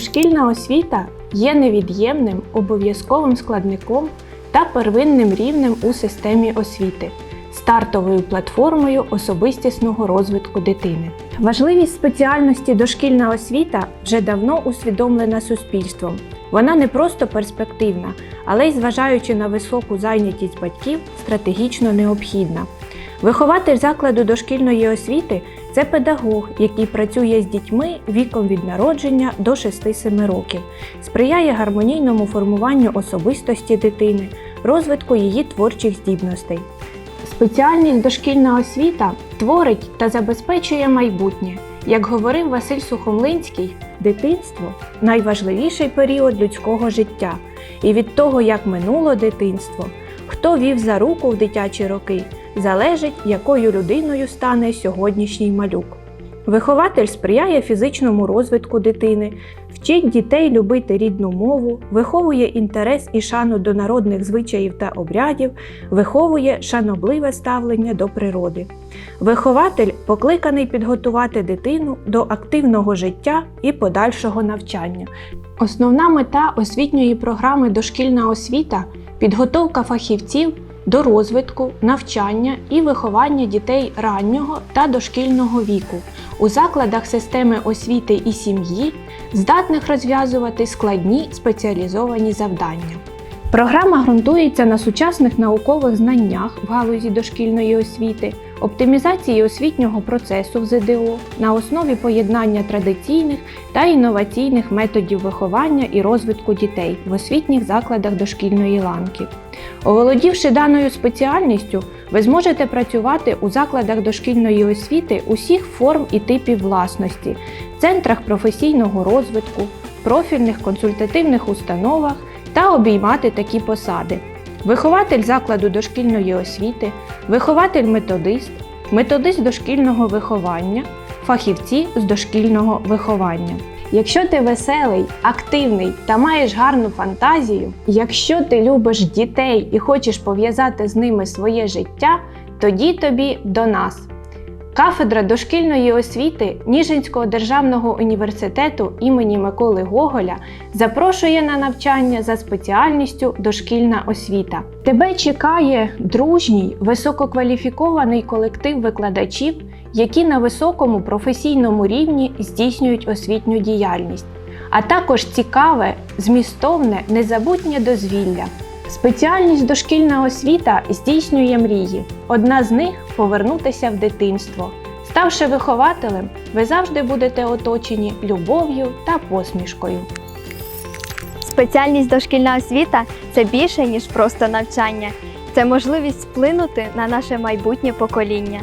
Дошкільна освіта є невід'ємним обов'язковим складником та первинним рівнем у системі освіти, стартовою платформою особистісного розвитку дитини. Важливість спеціальності дошкільна освіта вже давно усвідомлена суспільством. Вона не просто перспективна, але й зважаючи на високу зайнятість батьків, стратегічно необхідна. Вихователь закладу дошкільної освіти це педагог, який працює з дітьми віком від народження до 6-7 років, сприяє гармонійному формуванню особистості дитини, розвитку її творчих здібностей. Спеціальність дошкільна освіта творить та забезпечує майбутнє. Як говорив Василь Сухомлинський, дитинство найважливіший період людського життя. І від того, як минуло дитинство, хто вів за руку в дитячі роки, залежить, якою людиною стане сьогоднішній малюк. Вихователь сприяє фізичному розвитку дитини, вчить дітей любити рідну мову, виховує інтерес і шану до народних звичаїв та обрядів, виховує шанобливе ставлення до природи. Вихователь покликаний підготувати дитину до активного життя і подальшого навчання. Основна мета освітньої програми Дошкільна освіта підготовка фахівців до розвитку, навчання і виховання дітей раннього та дошкільного віку у закладах системи освіти і сім'ї, здатних розв'язувати складні спеціалізовані завдання. Програма ґрунтується на сучасних наукових знаннях в галузі дошкільної освіти, оптимізації освітнього процесу в ЗДО на основі поєднання традиційних та інноваційних методів виховання і розвитку дітей в освітніх закладах дошкільної ланки. Оволодівши даною спеціальністю, ви зможете працювати у закладах дошкільної освіти усіх форм і типів власності, центрах професійного розвитку, профільних консультативних установах та обіймати такі посади: вихователь закладу дошкільної освіти, вихователь-методист, методист дошкільного виховання, фахівці з дошкільного виховання. Якщо ти веселий, активний та маєш гарну фантазію, якщо ти любиш дітей і хочеш пов'язати з ними своє життя, тоді тобі до нас. Кафедра дошкільної освіти Ніжинського державного університету імені Миколи Гоголя запрошує на навчання за спеціальністю дошкільна освіта. Тебе чекає дружній, висококваліфікований колектив викладачів, які на високому професійному рівні здійснюють освітню діяльність, а також цікаве, змістовне, незабутнє дозвілля. Спеціальність дошкільна освіта здійснює мрії. Одна з них повернутися в дитинство. Ставши вихователем, ви завжди будете оточені любов'ю та посмішкою. Спеціальність дошкільна освіта це більше, ніж просто навчання. Це можливість вплинути на наше майбутнє покоління.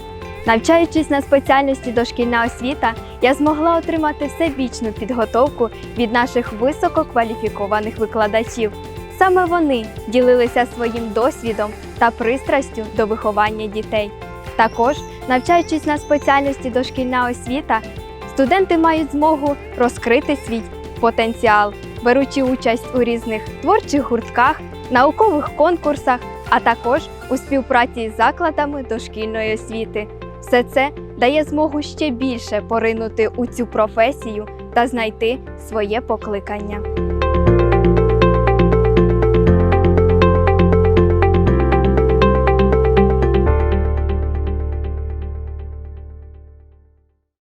Навчаючись на спеціальності дошкільна освіта, я змогла отримати всебічну підготовку від наших висококваліфікованих викладачів. Саме вони ділилися своїм досвідом та пристрастю до виховання дітей. Також, навчаючись на спеціальності дошкільна освіта, студенти мають змогу розкрити свій потенціал, беручи участь у різних творчих гуртках, наукових конкурсах, а також у співпраці з закладами дошкільної освіти. Все це дає змогу ще більше поринути у цю професію та знайти своє покликання.